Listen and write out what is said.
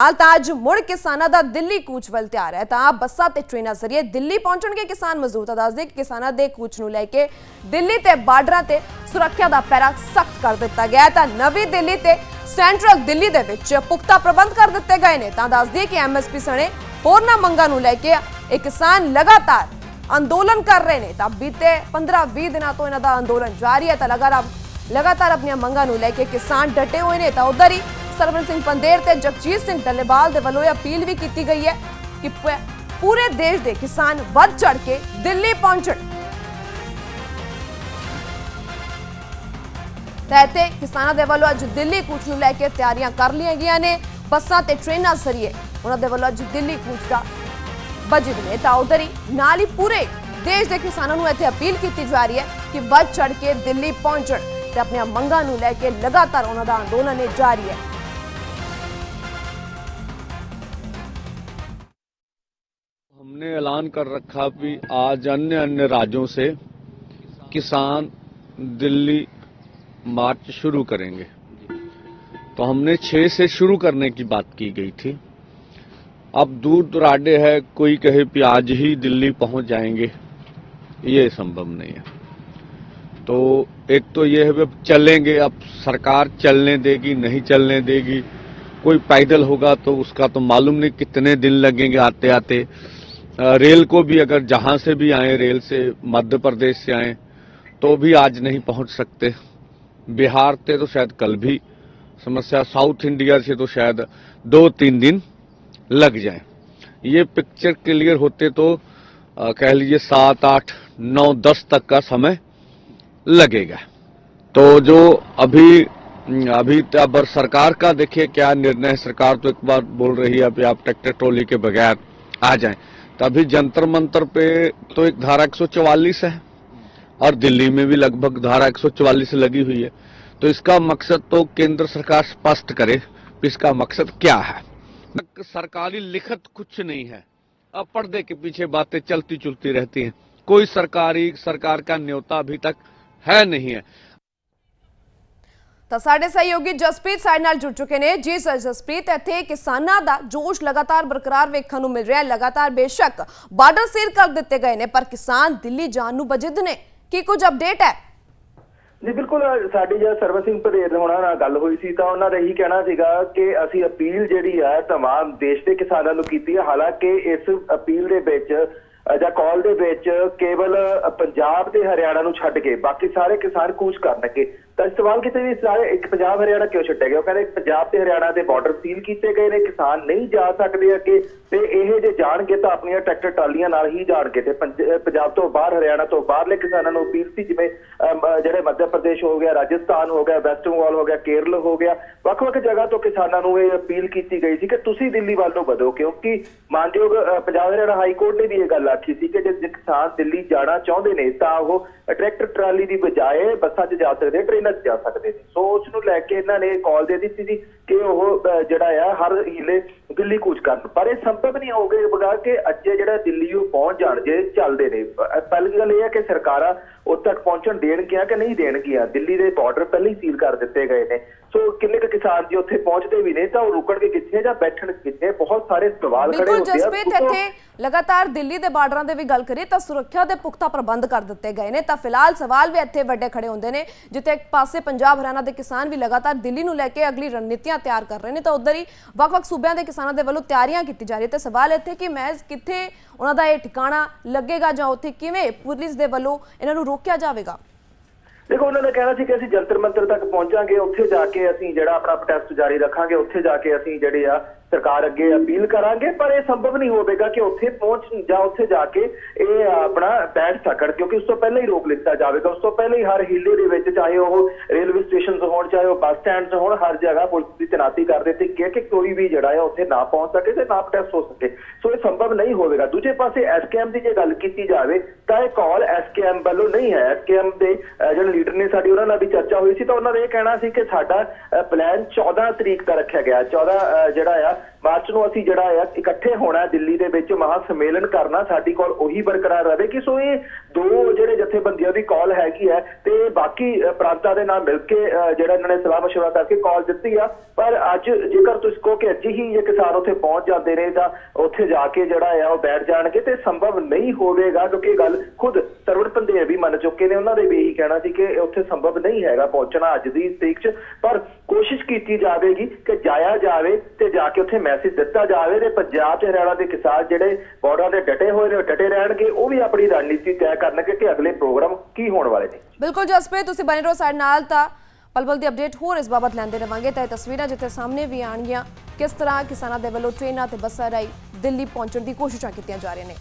ਹਾਲ ਤਾਂ ਅੱਜ ਮੁੜ ਕਿਸਾਨਾਂ ਦਾ ਦਿੱਲੀ ਕੂਚ ਵੱਲ ਤਿਆਰ ਹੈ ਤਾਂ ਬੱਸਾਂ ਤੇ ਟ੍ਰੇਨਾਂ ਜ਼ਰੀਏ ਦਿੱਲੀ ਪਹੁੰਚਣਗੇ ਕਿਸਾਨ ਮਜ਼ਦੂਰ ਤਾਂ ਦੱਸਦੇ ਕਿ ਕਿਸਾਨਾਂ ਦੇ ਕੂਚ ਨੂੰ ਲੈ ਕੇ ਦਿੱਲੀ ਤੇ ਬਾਰਡਰਾਂ ਤੇ ਸੁਰੱਖਿਆ ਦਾ ਪੈਰਾ ਸਖਤ ਕਰ ਦਿੱਤਾ ਗਿਆ ਹੈ ਤਾਂ ਨਵੀਂ ਦਿੱਲੀ ਤੇ ਸੈਂਟਰਲ ਦਿੱਲੀ ਦੇ ਵਿੱਚ ਪੁਖਤਾ ਪ੍ਰਬੰਧ ਕਰ ਦਿੱਤੇ ਗਏ ਨੇ ਤਾਂ ਦੱਸਦੀ ਕਿ ਐਮਐਸਪੀ ਸਣੇ ਹੋਰਨਾਂ ਮੰਗਾਂ ਨੂੰ ਲੈ ਕੇ ਇਹ ਕਿਸਾਨ ਲਗਾਤਾਰ ਅੰਦੋਲਨ ਕਰ ਰਹੇ ਨੇ ਤਾਂ ਬੀਤੇ 15-20 ਦਿਨਾਂ ਤੋਂ ਇਹਨਾਂ ਦਾ ਅੰਦੋਲਨ ਜਾਰੀ ਹੈ ਤਾਂ ਲਗਾਤਾਰ ਲਗਾਤਾਰ ਆਪਣੀਆਂ ਮੰਗਾਂ ਨੂੰ ਲੈ ਕੇ ਕਿਸਾਨ ਡਟੇ ਹੋਏ ਨੇ ਤਾਂ ਉਧਰ ਹੀ ਸਰਵਨ ਸਿੰਘ ਪੰਦੇਰ ਤੇ ਜਗਜੀਤ ਸਿੰਘ ਡੱਲੇਵਾਲ ਦੇ ਵੱਲੋਂ ਇਹ ਅਪੀਲ ਵੀ ਕੀਤੀ ਗਈ ਹੈ ਕਿ ਪੂਰੇ ਦੇਸ਼ ਦੇ ਕਿਸਾਨ ਵੱਧ ਚੜ ਕੇ ਦਿੱਲੀ ਪਹੁੰਚਣ। ਤਾਂ ਕਿਸਾਨਾਂ ਦੇ ਵੱਲੋਂ ਅੱਜ ਦਿੱਲੀ ਕੂਚ ਨੂੰ ਲੈ ਕੇ ਤਿਆਰੀਆਂ ਕਰ ਲਈਆਂ ਗਈਆਂ ਨੇ। ਬੱਸਾਂ ਤੇ ਟ੍ਰੇਨਾਂ ਜ਼ਰੀਏ ਉਹਨਾਂ ਦੇ ਵੱਲੋਂ ਅੱਜ ਦਿੱਲੀ ਕੂਚ ਦਾ ਬਜਟ ਨੇ ਤਾਂ ਉਧਰ ਹੀ ਨਾਲ ਹੀ ਪੂਰੇ ਦੇਸ਼ ਦੇ ਕਿਸਾਨਾਂ ਨੂੰ ਇੱਥੇ ਅਪੀਲ ਕੀਤੀ ਜਾ ਰਹੀ ਹੈ ਕਿ ਵੱਧ ਚੜ ਕੇ ਦਿੱਲੀ ਪਹੁੰਚਣ ਤੇ ਆਪਣੀਆਂ ਮੰਗਾਂ ਨੂੰ ਲੈ ਕੇ ਲਗਾਤਾਰ ਉਹਨਾਂ ਦਾ ਅੰਦੋਲਨ ਜਾਰੀ ਹੈ। हमने ऐलान कर रखा भी आज अन्य अन्य राज्यों से किसान दिल्ली मार्च शुरू करेंगे। तो हमने छह से शुरू करने की बात की गई थी। अब दूर दुराडे है, कोई कहे कि आज ही दिल्ली पहुँच जाएँगे, ये संभव नहीं है। तो एक तो ये है, अब चलेंगे, अब सरकार चलने देगी, नहीं चलने देगी, कोई पैदल होगा तो उसका तो मालूम नहीं कितने दिन लगेंगे आते आते रेल को भी अगर जहाँ से भी आए रेल से मध्य प्रदेश से आए तो भी आज नहीं पहुँच सकते। बिहार से तो शायद कल भी समस्या साउथ इंडिया से तो शायद दो तीन दिन लग जाए। ये पिक्चर क्लियर होते तो अ, कह लीजिए सात आठ नौ दस तक का समय लगेगा। तो जो अभी अभी अब सरकार का देखिए क्या निर्णय सरकार तो एक बार बोल रही है अभी आप ट्रैक्टर ट्रॉली के बगैर आ जाएँ। तो अभी जंतर मंतर पे तो एक धारा 144 है। और दिल्ली में भी लगभग धारा 144 लगी हुई है। तो इसका मकसद तो केंद्र सरकार स्पष्ट करे इसका मकसद क्या है। सरकारी लिखत कुछ नहीं है। अब पर्दे के पीछे बातें चलती चुलती रहती हैं। कोई सरकारी, सरकार का न्योता अभी तक है नहीं है। ਤਾਂ ਸਾਡੇ ਸਹਿਯੋਗੀ ਜਸਪ੍ਰੀਤ ਸਾਡੇ ਨਾਲ ਜੁੜ ਚੁੱਕੇ ਨੇ। ਜੀ ਸਰ ਜਸਪ੍ਰੀਤ, ਇੱਥੇ ਕਿਸਾਨਾਂ ਦਾ ਜੋਸ਼ ਲਗਾਤਾਰ ਬਰਕਰਾਰ ਵੇਖਣ ਨੂੰ ਮਿਲ ਰਿਹਾ ਹੈ। ਲਗਾਤਾਰ ਬੇਸ਼ੱਕ ਬਾਰਡਰ ਸੀਲ ਕਰ ਦਿੱਤੇ ਗਏ ਨੇ, ਪਰ ਕਿਸਾਨ ਦਿੱਲੀ ਜਾਣ ਨੂੰ ਬਜਿੱਦ ਨੇ। ਕੀ ਕੁਝ ਅਪਡੇਟ ਹੈ? ਜੀ ਬਿਲਕੁਲ, ਸਾਡੀ ਜਿਹੜਾ ਸਰਵ ਸਿੰਘ ਹੋਣਾ ਨਾਲ ਗੱਲ ਹੋਈ ਸੀ ਤਾਂ ਉਹਨਾਂ ਦਾ ਇਹੀ ਕਹਿਣਾ ਸੀਗਾ ਕਿ ਅਸੀਂ ਅਪੀਲ ਜਿਹੜੀ ਹੈ ਤਮਾਮ ਦੇਸ਼ ਦੇ ਕਿਸਾਨਾਂ ਨੂੰ ਕੀਤੀ ਹੈ ਹਾਲਾਂਕਿ ਇਸ ਅਪੀਲ ਦੇ ਵਿੱਚ, ਜਾਂ ਕਾਲ ਦੇ ਵਿੱਚ ਕੇਵਲ ਪੰਜਾਬ ਤੇ ਹਰਿਆਣਾ ਨੂੰ ਛੱਡ ਕੇ ਬਾਕੀ ਸਾਰੇ ਕਿਸਾਨ ਕੂਚ ਕਰਨਗੇ। ਤਾਂ ਸਵਾਲ ਕਿਤੇ ਵੀ ਸਾਰੇ ਇੱਕ ਪੰਜਾਬ ਹਰਿਆਣਾ ਕਿਉਂ ਛੱਡਿਆ ਗਿਆ? ਉਹ ਕਹਿੰਦੇ ਪੰਜਾਬ ਤੇ ਹਰਿਆਣਾ ਦੇ ਬਾਰਡਰ ਸੀਲ ਕੀਤੇ ਗਏ ਨੇ, ਕਿਸਾਨ ਨਹੀਂ ਜਾ ਸਕਦੇ ਅੱਗੇ ਤੇ ਇਹ ਜੇ ਜਾਣਗੇ ਤਾਂ ਆਪਣੀਆਂ ਟਰੈਕਟਰ ਟਰਾਲੀਆਂ ਨਾਲ ਹੀ ਜਾਣਗੇ ਤੇ ਪੰਜਾਬ ਤੋਂ ਬਾਹਰ, ਹਰਿਆਣਾ ਤੋਂ ਬਾਹਰਲੇ ਕਿਸਾਨਾਂ ਨੂੰ ਅਪੀਲ ਸੀ, ਜਿਵੇਂ ਜਿਹੜੇ ਮੱਧ ਪ੍ਰਦੇਸ਼ ਹੋ ਗਿਆ, ਰਾਜਸਥਾਨ ਹੋ ਗਿਆ ਵੈਸਟ ਬੰਗਾਲ ਹੋ ਗਿਆ, ਕੇਰਲ ਹੋ ਗਿਆ, ਵੱਖ-ਵੱਖ ਜਗ੍ਹਾ ਤੋਂ ਕਿਸਾਨਾਂ ਨੂੰ ਇਹ ਅਪੀਲ ਕੀਤੀ ਗਈ ਸੀ ਕਿ ਤੁਸੀਂ ਦਿੱਲੀ ਵੱਲ ਨੂੰ ਵਧੋ, ਕਿਉਂਕਿ ਮਾਨਯੋਗ ਪੰਜਾਬ ਹਰਿਆਣਾ ਹਾਈ ਕੋਰਟ ਨੇ ਵੀ ਇਹ ਗੱਲ ਆਖੀ ਸੀ ਕਿ ਜੇ ਕਿਸਾਨ ਦਿੱਲੀ ਜਾਣਾ ਚਾਹੁੰਦੇ ਨੇ, ਤਾਂ ਉਹ ਟਰੈਕਟਰ ਟਰਾਲੀ ਦੀ ਬਜਾਏ ਬੱਸਾਂ 'ਚ ਜਾ ਸਕਦੇ, ਟ੍ਰੇਨਾਂ 'ਚ ਜਾ ਸਕਦੇ ਨੇ। ਸੋ ਉਸ ਨੂੰ ਲੈ ਕੇ ਇਹਨਾਂ ਨੇ ਕਾਲ ਦੇ ਦਿੱਤੀ ਸੀ ਕਿ ਉਹ ਜਿਹੜਾ ਆ, ਹਰ ਹੀਲੇ ਦਿੱਲੀ ਕੂਚ ਕਰਨ ਪਰ ਇਹ ਸੰਭਵ ਨਹੀਂ ਹੋ ਗਿਆ ਬਗਾ ਕਿ ਅੱਜੇ ਜਿਹੜਾ ਦਿੱਲੀ ਉਹ ਪਹੁੰਚ ਜਾਣ ਜੇ ਚੱਲਦੇ ਨੇ। ਪਹਿਲੀ ਗੱਲ ਇਹ ਹੈ ਕਿ ਸਰਕਾਰਾਂ ਉੱਥੇ ਤੱਕ ਪਹੁੰਚਣ ਦੇਣਗੀਆਂ ਕਿ ਨਹੀਂ ਦੇਣਗੀਆਂ? ਦਿੱਲੀ ਦੇ ਬਾਰਡਰ ਪਹਿਲਾਂ ਹੀ ਸੀਲ ਕਰ ਦਿੱਤੇ ਗਏ ਨੇ। ਸੋ ਕਿੰਨੇ ਕੁ ਕਿਸਾਨ ਜੀ ਉੱਥੇ ਪਹੁੰਚਦੇ ਵੀ ਨੇ ਤਾਂ ਉਹ ਰੁਕਣਗੇ ਕਿੱਥੇ ਜਾਂ ਬੈਠਣ ਕਿੱਥੇ? ਬਹੁਤ ਸਾਰੇ ਸਵਾਲ ਖੜੇ ਬਿਲਕੁਲ ਹੁੰਦੇ ਆ। ਜਸਪ੍ਰੀਤ ਉੱਤੋਂ- ਇੱਥੇ ਲਗਾਤਾਰ ਦਿੱਲੀ ਦੇ ਬਾਰਡਰਾਂ ਦੇ ਵੀ ਗੱਲ ਕਰੀਏ ਤਾਂ ਸੁਰੱਖਿਆ ਦੇ ਪੁਖਤਾ ਪ੍ਰਬੰਧ ਕਰ ਦਿੱਤੇ ਗਏ ਨੇ। ਤਾਂ ਫਿਲਹਾਲ ਸਵਾਲ ਵੀ ਇੱਥੇ ਵੱਡੇ ਖੜੇ ਹੁੰਦੇ ਨੇ ਜਿੱਥੇ ਇੱਕ ਪਾਸੇ ਪੰਜਾਬ ਹਰਿਆਣਾ ਦੇ ਕਿਸਾਨ ਵੀ ਲਗਾਤਾਰ ਦਿੱਲੀ ਨੂੰ ਲੈ ਕੇ ਅਗਲੀ ਰਣਨੀਤੀਆਂ ਤਿਆਰ ਕਰ ਰਹੇ ਨੇ ਤਾਂ ਉਧਰ ਹੀ ਵੱਖ-ਵੱਖ ਸੂਬਿਆਂ ਦੇ ਕਿਸਾਨਾਂ ਦੇ ਵੱਲੋਂ ਤਿਆਰੀਆਂ ਕੀਤੀ ਜਾ ਰਹੀ ਤੇ ਸਵਾਲ ਇੱਥੇ ਕਿ ਮਹਿਜ਼ ਕਿੱਥੇ ਉਹਨਾਂ ਦਾ ਇਹ ਠਿਕਾਣਾ ਲੱਗੇਗਾ ਜਾਂ ਉੱਥੇ ਕਿਵੇਂ ਪੁਲਿਸ ਦੇ ਵੱਲੋਂ ਇਹਨਾਂ ਨੂੰ ਰੋਕਿਆ ਜਾਵੇਗਾ? ਦੇਖੋ, ਉਹਨਾਂ ਨੇ ਕਹਿਣਾ ਸੀ ਕਿ ਅਸੀਂ ਜੰਤਰ ਮੰਤਰ ਤੱਕ ਪਹੁੰਚਾਂਗੇ। ਉੱਥੇ ਜਾ ਕੇ ਅਸੀਂ ਜਿਹੜਾ ਆਪਣਾ ਪ੍ਰੋਟੈਸਟ ਜਾਰੀ ਰੱਖਾਂਗੇ। ਉੱਥੇ ਜਾ ਕੇ ਅਸੀਂ ਜਿਹੜੇ ਆ ਸਰਕਾਰ ਅੱਗੇ ਅਪੀਲ ਕਰਾਂਗੇ, ਪਰ ਇਹ ਸੰਭਵ ਨਹੀਂ ਹੋਵੇਗਾ ਕਿ ਉੱਥੇ ਪਹੁੰਚ ਜਾਂ ਉੱਥੇ ਜਾ ਕੇ ਇਹ ਆਪਣਾ ਬੈਠ ਸਕਣ, ਕਿਉਂਕਿ ਉਸ ਤੋਂ ਪਹਿਲਾਂ ਹੀ ਰੋਕ ਲਿੱਤਾ ਜਾਵੇਗਾ। ਉਸ ਤੋਂ ਪਹਿਲਾਂ ਹੀ ਹਰ ਹਿੱਲੇ ਦੇ ਵਿੱਚ ਚਾਹੇ ਉਹ ਰੇਲਵੇ ਸਟੇਸ਼ਨ ਹੋਣ, ਚਾਹੇ ਉਹ ਬੱਸ ਸਟੈਂਡ ਹੋਣ, ਹਰ ਜਗ੍ਹਾ ਪੁਲਿਸ ਦੀ ਤੈਨਾਤੀ ਕਰ ਦਿੱਤੀ ਗਈ ਕਿ ਕੋਈ ਵੀ ਜਿਹੜਾ ਹੈ ਉੱਥੇ ਨਾ ਪਹੁੰਚ ਸਕੇ ਤੇ ਨਾ ਪ੍ਰੋਟੈਸਟ ਹੋ ਸਕੇ। ਸੋ ਇਹ ਸੰਭਵ ਨਹੀਂ ਹੋਵੇਗਾ। ਦੂਜੇ ਪਾਸੇ ਐਸਕੇਐਮ ਦੀ ਜੇ ਗੱਲ ਕੀਤੀ ਜਾਵੇ, ਤਾਂ ਇਹ ਕਾਲ ਐਸਕੇਐਮ ਵੱਲੋਂ ਨਹੀਂ ਹੈ। ਐਸਕੇਐਮ ਦੇ ਜਿਹੜੇ ਲੀਡਰ ਨੇ ਸਾਡੀ, ਉਹਨਾਂ ਨਾਲ ਵੀ ਚਰਚਾ ਹੋਈ ਸੀ, ਤਾਂ ਉਹਨਾਂ ਦਾ ਇਹ ਕਹਿਣਾ ਸੀ ਕਿ ਸਾਡਾ ਪਲਾਨ 14 ਤਰੀਕ ਦਾ ਰੱਖਿਆ ਗਿਆ। 14 ਜਿਹੜਾ ਆ ਮਾਰਚ ਨੂੰ ਅਸੀਂ ਜਿਹੜਾ ਆ ਇਕੱਠੇ ਹੋਣਾ ਦਿੱਲੀ ਦੇ ਵਿੱਚ ਮਹਾ ਸੰਮੇਲਨ ਕਰਨਾ ਸਾਡੀ ਕੋਲ ਉਹੀ ਬਰਕਰਾਰ ਰਹੇ। ਕਿ ਸੋ ਇਹ ਦੋ ਜਿਹੜੇ ਜਥੇਬੰਦੀਆਂ ਦੀ ਹੈਗੀ ਹੈ ਤੇ ਬਾਕੀ ਪ੍ਰਾਂਤਾਂ ਦੇ ਨਾਲ ਮਿਲ ਕੇ ਅ, ਜਿਹੜਾ ਇਹਨਾਂ ਨੇ ਸਲਾਹ ਮਸ਼ਵਰਾ ਕਰਕੇ ਕਾਲ ਦਿੱਤੀ ਆ। ਪਰ ਅੱਜ ਜੇਕਰ ਤੁਸੀਂ ਕਹੋ ਕਿ ਅੱਜ ਹੀ ਇਹ ਕਿਸਾਨ ਉੱਥੇ ਪਹੁੰਚ ਜਾਂਦੇ ਨੇ ਤਾਂ ਉੱਥੇ ਜਾ ਕੇ ਜਿਹੜਾ ਆ ਉਹ ਬੈਠ ਜਾਣਗੇ ਤੇ ਸੰਭਵ ਨਹੀਂ ਹੋਵੇਗਾ ਕਿਉਂਕਿ ਇਹ ਗੱਲ ਖੁਦ ਸਰਵਣ ਪੰਦੇਰ ਵੀ ਮੰਨ ਚੁੱਕੇ ਨੇ। ਉਹਨਾਂ ਦੇ ਵੀ ਇਹੀ ਕਹਿਣਾ ਸੀ ਕਿ ਉੱਥੇ ਸੰਭਵ ਨਹੀਂ ਹੈਗਾ ਪਹੁੰਚਣਾ ਅੱਜ ਦੀ ਤਰੀਕ 'ਚ। ਪਰ ਕੋਸ਼ਿਸ਼ ਕੀਤੀ ਜਾਵੇਗੀ ਕਿ ਜਾਇਆ ਜਾਵੇ ਤੇ ਜਾ ਕੇ ਉੱਥੇ ਮੈਸੇਜ ਦਿੱਤਾ ਜਾਵੇ ਤੇ ਪੰਜਾਬ ਤੇ ਹਰਿਆਣਾ ਦੇ ਕਿਸਾਨ ਜਿਹੜੇ ਬਾਰਡਰਾਂ ਦੇ ਡਟੇ ਹੋਏ ਨੇ ਡਟੇ ਰਹਿਣਗੇ ਉਹ ਵੀ ਆਪਣੀ ਰਣਨੀਤੀ ਤੈਅ ਕਰਨਗੇ ਕਿ ਅਗਲੇ ਪ੍ਰੋਗਰਾਮ ਕੀ ਹੋਣ ਵਾਲੇ ਨੇ। ਬਿਲਕੁਲ ਜਸਪ੍ਰੀਤ, ਤੁਸੀਂ ਬਣੇ ਰਹੋ ਸਾਡੇ ਨਾਲ ਤਾਂ ਪਲ ਦੀ ਅਪਡੇਟ ਹੋਰ ਇਸ ਬਾਬਤ ਲੈਂਦੇ ਰਵਾਂਗੇ ਤਾਂ ਇਹ ਤਸਵੀਰਾਂ ਜਿੱਥੇ ਸਾਹਮਣੇ ਵੀ ਆਣਗੀਆਂ ਕਿਸ ਤਰ੍ਹਾਂ ਕਿਸਾਨਾਂ ਦੇ ਵੱਲੋਂ ਟ੍ਰੇਨਾਂ ਤੇ ਬੱਸਾਂ ਰਾਹੀਂ ਦਿੱਲੀ ਪਹੁੰਚਣ ਦੀ ਕੋਸ਼ਿਸ਼ਾਂ ਕੀਤੀਆਂ ਜਾ ਰਹੀਆਂ ਨੇ।